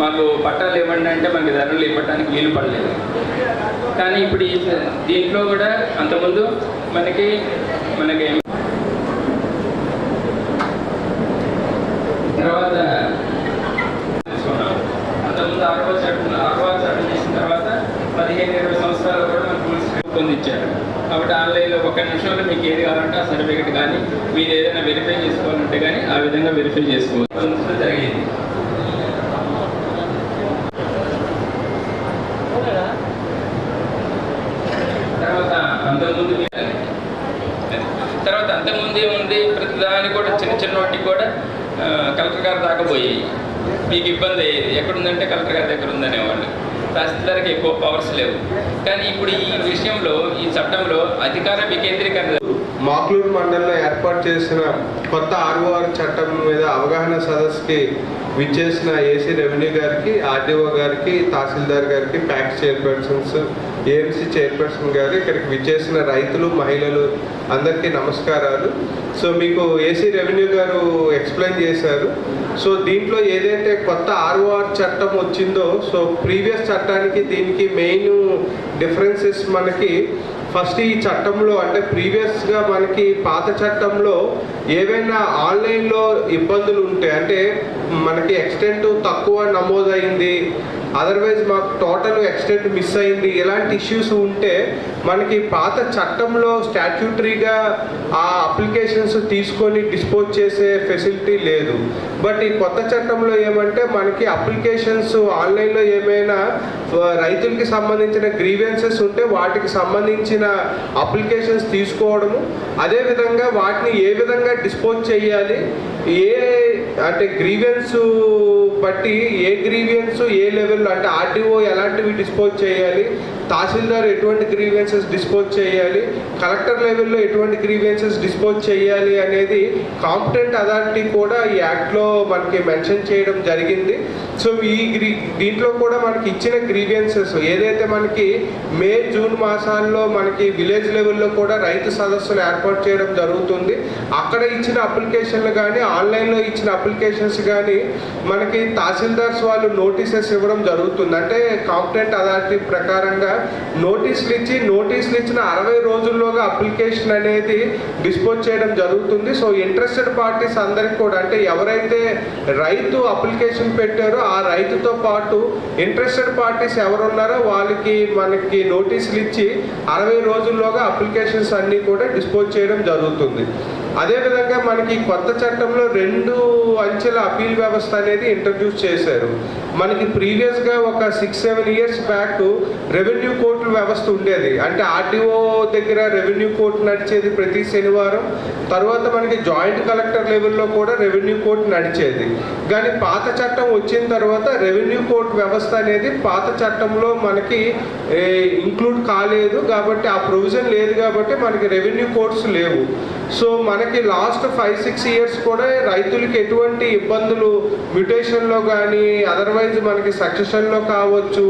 మాకు పట్టాలు ఇవ్వండి అంటే మనకి ధరలు ఇవ్వడానికి వీలు పడలేదు. కానీ ఇప్పుడు దీంట్లో కూడా అంతకుముందు మనకి మనకి తర్వాత అంతకుముందు ఆరవ చట్టం ఆరవ చట్టం చేసిన తర్వాత పదిహేను ఇరవై సంవత్సరాలు కూడా మనకు పొందించారు కాబట్టి ఆన్లైన్లో ఒక నిమిషంలో మీకు ఏది కావాలంటే ఆ సర్టిఫికేట్ కానీ మీరు ఏదైనా వెరిఫై చేసుకోవాలంటే కానీ ఆ విధంగా వెరిఫై చేసుకోవాలి పొందడం జరిగింది తర్వాత అంతకుముందు తర్వాత అంతకుముందే ఏముంది ప్రతిదాని కూడా చిన్న చిన్న వాటికి కూడా కలెక్టర్ గారు దాకపోయాయి మీకు ఇబ్బంది అయ్యేది. ఎక్కడుందంటే కలెక్టర్ గారి దగ్గర ఉందనేవాళ్ళు. తహసీల్దార్కి ఎక్కువ పవర్స్ లేవు. కానీ ఇప్పుడు ఈ విషయంలో ఈ చట్టంలో అధికార వికేంద్రీకరణ మాక్లూరు మండలంలో ఏర్పాటు చేసిన కొత్త ఆర్ఓఆర్ చట్టం మీద అవగాహన సదస్సుకి విచ్చేసిన ఏసీ రెవెన్యూ గారికి ఆర్డీఓ గారికి తహసీల్దార్ గారికి ప్యాక్స్ చైర్పర్సన్స్ ఏఎంసీ చైర్పర్సన్ గారు ఇక్కడికి విచ్చేసిన రైతులు మహిళలు అందరికీ నమస్కారాలు. సో మీకు ఏసీ రెవెన్యూ గారు ఎక్స్ప్లెయిన్ చేశారు. సో దీంట్లో ఏదైతే కొత్త ఆర్ఓఆర్ చట్టం వచ్చిందో సో ప్రీవియస్ చట్టానికి దీనికి మెయిన్ డిఫరెన్సెస్ మనకి ఫస్ట్ ఈ చట్టంలో అంటే ప్రీవియస్గా మనకి పాత చట్టంలో ఏవైనా ఆన్లైన్లో ఇబ్బందులు ఉంటాయి అంటే మనకి ఎక్స్టెంట్ తక్కువ నమోదైంది. అదర్వైజ్ మాకు టోటల్ ఎక్స్టెంట్ మిస్ అయింది. ఇలాంటి ఇష్యూస్ ఉంటే మనకి పాత చట్టంలో స్టాట్యూటరీగా ఆ అప్లికేషన్స్ తీసుకొని డిస్పోజ్ చేసే ఫెసిలిటీ లేదు. బట్ ఈ కొత్త చట్టంలో ఏమంటే మనకి అప్లికేషన్స్ ఆన్లైన్లో ఏమైనా రైతులకి సంబంధించిన గ్రీవెన్సెస్ ఉంటే వాటికి సంబంధించిన అప్లికేషన్స్ తీసుకోవడము. అదేవిధంగా వాటిని ఏ విధంగా డిస్పోజ్ చేయాలి ఏ అంటే గ్రీవెన్స్ బట్టి ఏ గ్రీవియన్స్ ఏ లెవెల్లో అంటే ఆర్టీఓ ఎలాంటివి డిస్పోజ్ చేయాలి తహసీల్దార్ ఎటువంటి గ్రీవియన్సెస్ డిస్పోజ్ చేయాలి కలెక్టర్ లెవెల్లో ఎటువంటి గ్రీవియన్సెస్ డిస్పోజ్ చేయాలి అనేది కాంపిటెంట్ అథారిటీ కూడా ఈ యాక్ట్లో మనకి మెన్షన్ చేయడం జరిగింది. సో ఈ గ్రీ దీంట్లో కూడా మనకి ఇచ్చిన గ్రీవియన్సెస్ ఏదైతే మనకి మే జూన్ మాసాల్లో మనకి విలేజ్ లెవెల్లో కూడా రైతు సదస్సులు ఏర్పాటు చేయడం జరుగుతుంది. అక్కడ ఇచ్చిన అప్లికేషన్లు కానీ ఆన్లైన్లో ఇచ్చిన అప్లికేషన్స్ కానీ మనకి తహసీల్దార్స్ వాళ్ళు నోటీసెస్ ఇవ్వడం జరుగుతుంది. అంటే కాంపిటెంట్ అథారిటీ ప్రకారంగా నోటీసులు ఇచ్చి నోటీసులు ఇచ్చిన అరవై రోజుల్లోగా అప్లికేషన్ అనేది డిస్పోజ్ చేయడం జరుగుతుంది. సో ఇంట్రెస్టెడ్ పార్టీస్ అందరికి కూడా అంటే ఎవరైతే రైతు అప్లికేషన్ పెట్టారో ఆ రైతుతో పాటు ఇంట్రెస్టెడ్ పార్టీస్ ఎవరున్నారో వాళ్ళకి మనకి నోటీసులు ఇచ్చి అరవై రోజుల్లోగా అప్లికేషన్స్ అన్నీ కూడా డిస్పోజ్ చేయడం జరుగుతుంది. అదేవిధంగా మనకి కొత్త చట్టంలో రెండు అంచెల అపీల్ వ్యవస్థ అనేది ఇంట్రడ్యూస్ చేశారు. మనకి ప్రీవియస్గా ఒక six seven years back revenue కోర్టుల వ్యవస్థ ఉండేది. అంటే ఆర్టీఓ దగ్గర రెవెన్యూ కోర్టు నడిచేది ప్రతి శనివారం. తర్వాత మనకి జాయింట్ కలెక్టర్ లెవెల్లో కూడా రెవెన్యూ కోర్టు నడిచేది. కానీ పాత చట్టం వచ్చిన తర్వాత రెవెన్యూ కోర్టు వ్యవస్థ అనేది పాత చట్టంలో మనకి ఇంక్లూడ్ కాలేదు కాబట్టి ఆ ప్రొవిజన్ లేదు కాబట్టి మనకి రెవెన్యూ కోర్ట్స్ లేవు. సో మనకి లాస్ట్ ఫైవ్ సిక్స్ ఇయర్స్ కూడా రైతులకి ఎటువంటి ఇబ్బందులు మ్యూటేషన్లో కానీ అదర్వైజ్ మనకి సక్సెషన్లో కావచ్చు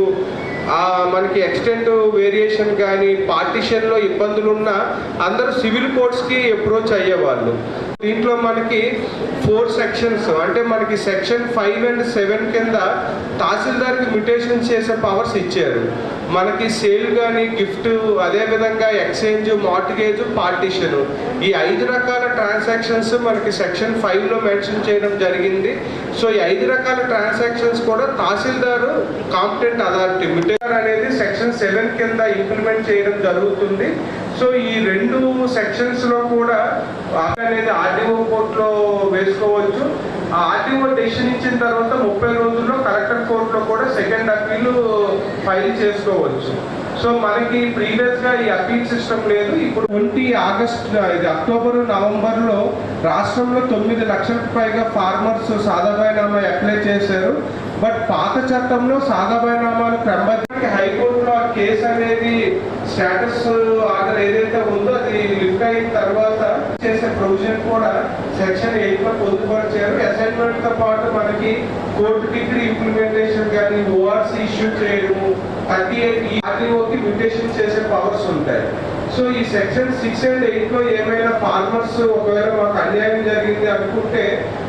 మనకి ఎక్స్టెంట్ వేరియేషన్ కానీ పార్టిషన్లో ఇబ్బందులున్నా అందరూ సివిల్ కోర్ట్స్కి అప్రోచ్ అయ్యేవాళ్ళు. దీంట్లో మనకి ఫోర్ సెక్షన్స్. అంటే మనకి సెక్షన్ ఫైవ్ అండ్ సెవెన్ కింద తహసీల్దార్కి మ్యూటేషన్ చేసే పవర్స్ ఇచ్చారు. మనకి సేల్ కానీ గిఫ్ట్ అదేవిధంగా ఎక్స్చేంజ్ మార్టిగేజ్ పార్టీషన్. ఈ ఐదు రకాల ట్రాన్సాక్షన్స్ మనకి సెక్షన్ ఫైవ్లో మెన్షన్ చేయడం జరిగింది. సో ఈ ఐదు రకాల ట్రాన్సాక్షన్స్ కూడా తహసీల్దారు కాంపిటెంట్ అథారిటీ మ్యూటేషన్ అనేది సెక్షన్ సెవెన్ కింద ఇంప్లిమెంట్ చేయడం జరుగుతుంది. సో ఈ రెండు సెక్షన్స్లో కూడా అనేది ఆర్టీఓ కోర్టులో వేసుకోవచ్చు. ఆ ఆర్టీఓ డెసిషన్ ఇచ్చిన తర్వాత ముప్పై రోజుల్లో కలెక్టర్ కోర్టులో కూడా సెకండ్ అపీల్ ఫైల్ చేసుకోవచ్చు. సో మనకి ప్రీవియస్గా ఈ అపీల్ సిస్టమ్ లేదు. ఇప్పుడు ట్వంటీ ఆగస్ట్ ఇది అక్టోబర్ నవంబర్లో రాష్ట్రంలో తొమ్మిది లక్షలకు పైగా ఫార్మర్స్ సాదాబాయినామా అప్లై చేశారు. బట్ పాత చట్టంలో సాదాబాయినామాలు క్రమబద్ధ హైకోర్టులో ఆ కేసు అనేది స్టేటస్ ఆర్డర్ ఏదైతే ఉందో అది లిఫ్ట్ అయిన తర్వాత చేసే ప్రొవిజన్ కూడా సెక్షన్ ఎయిట్లో పొందుపరిచారు. అసైన్మెంట్తో పాటు మనకి కోర్టు డిగ్రీ ఇంప్లిమెంటేషన్ కానీ ఓఆర్సీ ఇష్యూ చేయడము థర్టీ ఎయిట్ ఆర్టీఓకి మ్యూటేషన్ చేసే పవర్స్ ఉంటాయి. సో ఈ సెక్షన్ సిక్స్ అండ్ ఎయిట్లో ఏమైనా ఫార్మర్స్ ఒకవేళ మాకు అన్యాయం జరిగింది అనుకుంటే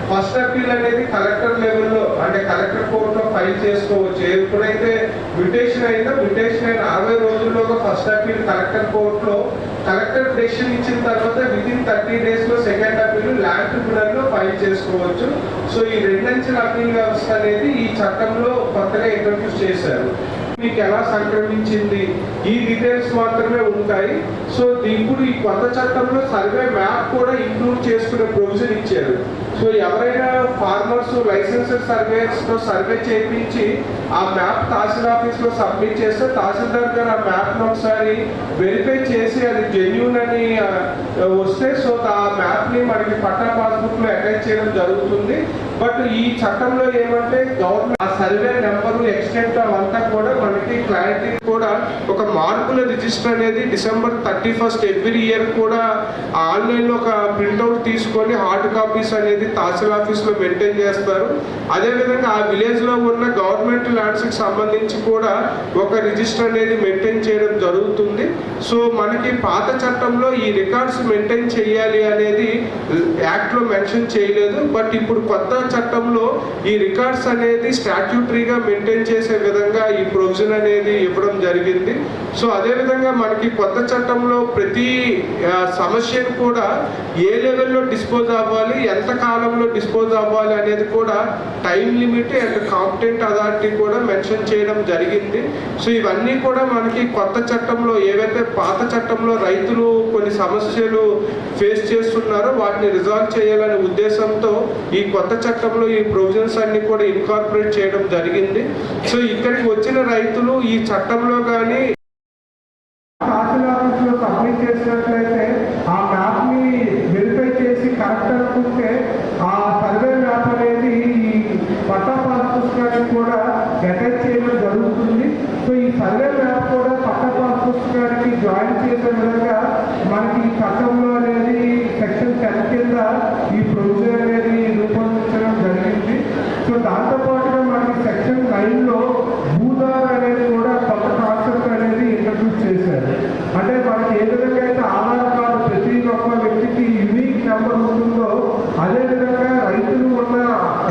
ఫస్ట్ అప్పీల్ అనేది కలెక్టర్ లెవెల్లో అంటే కలెక్టర్ కోర్టులో ఫైల్ ఫైల్ చేసుకోవచ్చు. ఎప్పుడైతే మ్యూటేషన్ అయిందో మ్యూటేషన్ అయిన అరవై రోజుల్లోగా ఫస్ట్ అప్పీల్ కలెక్టర్ కోర్టులో కలెక్టర్ డెసిషన్ ఇచ్చిన తర్వాత విత్ ఇన్ థర్టీ డేస్లో సెకండ్ అప్పీల్ ల్యాండ్ ట్రిబ్యునల్లో ఫైల్ చేసుకోవచ్చు. సో ఈ రెండంచెల అప్పీల్ వ్యవస్థ అనేది ఈ చట్టంలో కొత్తగా ఇంట్రడ్యూస్ చేశారు. మీకు ఎలా సంక్రమించింది? ఈ డీటెయిల్స్ మాత్రమే ఉంటాయి. సో ఇప్పుడు ఈ కొత్త చట్టంలో సర్వే మ్యాప్ కూడా ఇంక్లూడ్ చేసుకునే ప్రొవిజన్ ఇచ్చారు. సో ఎవరైనా ఫార్మర్స్ లైసెన్సెడ్ సర్వేస్తో సర్వే చేయించి ఆ మ్యాప్ తహసీల్ ఆఫీస్లో సబ్మిట్ చేస్తే తహసీల్దార్ గారు ఆ మ్యాప్ ఒకసారి వెరిఫై చేసి అది జెన్యున్ అని వస్తే సో ఆ మ్యాప్ని మనకి పట్టా పాస్బుక్లో అటాచ్ చేయడం జరుగుతుంది. బట్ ఈ చట్టంలో ఏమంటే గవర్నమెంట్ ఆ సర్వే నెంబరు ఎక్స్టెంట్ అవంతా కూడా మనకి క్లారిటీ కూడా ఒక మార్పుల రిజిస్టర్ అనేది December thirty first every year కూడా ఆన్లైన్లో ఒక ప్రింట్అవుట్ తీసుకొని హార్డ్ కాపీస్ అనేది తహసీల్ ఆఫీస్లో మెయింటైన్ చేస్తారు. అదే విధంగా ఆ విలేజ్లో ఉన్న గవర్నమెంట్ ల్యాండ్స్కి సంబంధించి కూడా ఒక రిజిస్టర్ అనేది మెయింటైన్ చేయడం జరుగుతుంది. సో మనకి పాత చట్టంలో ఈ రికార్డ్స్ మెయింటైన్ చేయాలి అనేది యాక్ట్లో మెన్షన్ చేయలేదు. బట్ ఇప్పుడు కొత్త చట్టంలో ఈ రికార్డ్స్ అనేది స్టాట్యూటరీగా మెయింటైన్ చేసే విధంగా ఈ ప్రొవిజన్ అనేది ఇవ్వడం జరిగింది. సో అదేవిధంగా మనకి కొత్త చట్టంలో ప్రతి సమస్యను కూడా ఏ లెవెల్లో డిస్పోజ్ అవ్వాలి ఎంత కాలంలో డిస్పోజ్ అవ్వాలి అనేది కూడా time limit and competent authority కూడా మెన్షన్ చేయడం జరిగింది. సో ఇవన్నీ కూడా మనకి కొత్త చట్టంలో ఏవైతే పాత చట్టంలో రైతులు కొన్ని సమస్యలు ఫేస్ చేస్తున్నారో వాటిని రిజాల్వ్ చేయాలనే ఉద్దేశంతో ఈ కొత్త చట్టంలో ఈ ప్రొవిజన్స్ అన్ని కూడా ఇన్కార్పొరేట్ చేయడం జరిగింది. సో ఇక్కడికి వచ్చిన రైతులు ఈ చట్టంలో కానీ తహసీల్ ఆఫీస్లో సబ్మిట్ చేసినట్లయితే ఆ మ్యాప్ని వెరిఫై చేసి కరెక్ట్ అనుకుంటే ఆ సర్వే మ్యాప్ అనేది ఈ పట్టా పాస్ పుస్తకానికి కూడా అటాచ్ చేయడం జరుగుతుంది. సో ఈ సర్వే మ్యాప్ కూడా పట్టా పాస్ పుస్తకానికి జాయిన్ చేసే విధంగా మనకి ఈ చట్టంలో అనేది సెక్షన్ టెన్ కింద ఈ ప్రొవిజన్ అనేది రూపొందించడం జరిగింది సో దాంతో పాటుగా మనకి సెక్షన్ నైన్లో భూదార్ అనేది కూడా కొత్త కాన్సెప్ట్ అనేది ఇంట్రడ్యూస్ చేశారు అంటే మనకి ఏ విధంగా అయితే ఆధార్ కార్డు ప్రతి ఒక్క వ్యక్తికి యూనిక్ నెంబర్ ఉంటుందో అదే విధంగా రైతులు ఉన్న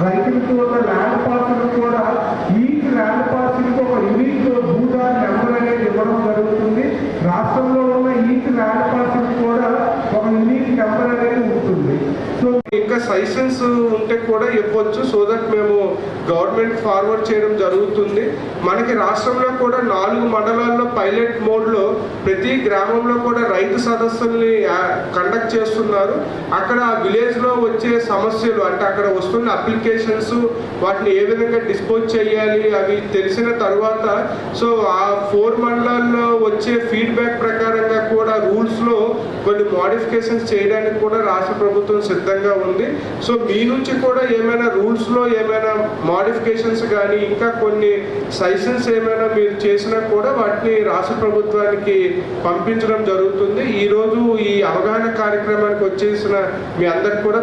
రైతులకు ఉన్న ల్యాండ్ పార్సల్ కూడా ఈచ్ ల్యాండ్ పార్సల్ ఒక యూనిక్ భూదార్ నెంబర్ అనేది ఇవ్వడం జరుగుతుంది రాష్ట్రంలో ఉన్న ఈచ్ ల్యాండ్ పార్సల్ కూడా ఒక యూనిక్ నెంబర్ అనేది ఉంటుంది సో లైసెన్స్ ఉంటే కూడా ఇవ్వచ్చు సో దట్ మేము గవర్నమెంట్ ఫార్వర్డ్ చేయడం జరుగుతుంది. మనకి రాష్ట్రంలో కూడా నాలుగు మండలాల్లో పైలట్ మోడ్లో ప్రతి గ్రామంలో కూడా రైతు సదస్సుల్ని కండక్ట్ చేస్తున్నారు. అక్కడ విలేజ్లో వచ్చే సమస్యలు అంటే అక్కడ వస్తున్న అప్లికేషన్స్ వాటిని ఏ విధంగా డిస్పోజ్ చేయాలి అవి తెలిసిన తర్వాత సో ఆ ఫోర్ మండలాల్లో వచ్చే ఫీడ్బ్యాక్ ప్రకారంగా కూడా రూల్స్లో కొన్ని మోడిఫికేషన్స్ చేయడానికి కూడా రాష్ట్ర ప్రభుత్వం సిద్ధంగా ఉంది. సో మీ నుంచి కూడా ఏమైనా రూల్స్లో ఏమైనా మోడిఫికేషన్స్ కానీ ఇంకా కొన్ని సజెషన్స్ ఏమైనా మీరు చేసినా కూడా వాటిని రాష్ట్ర ప్రభుత్వానికి పంపించడం జరుగుతుంది. ఈరోజు ఈ అవగాహన కార్యక్రమానికి వచ్చేసిన మీ అందరికి కూడా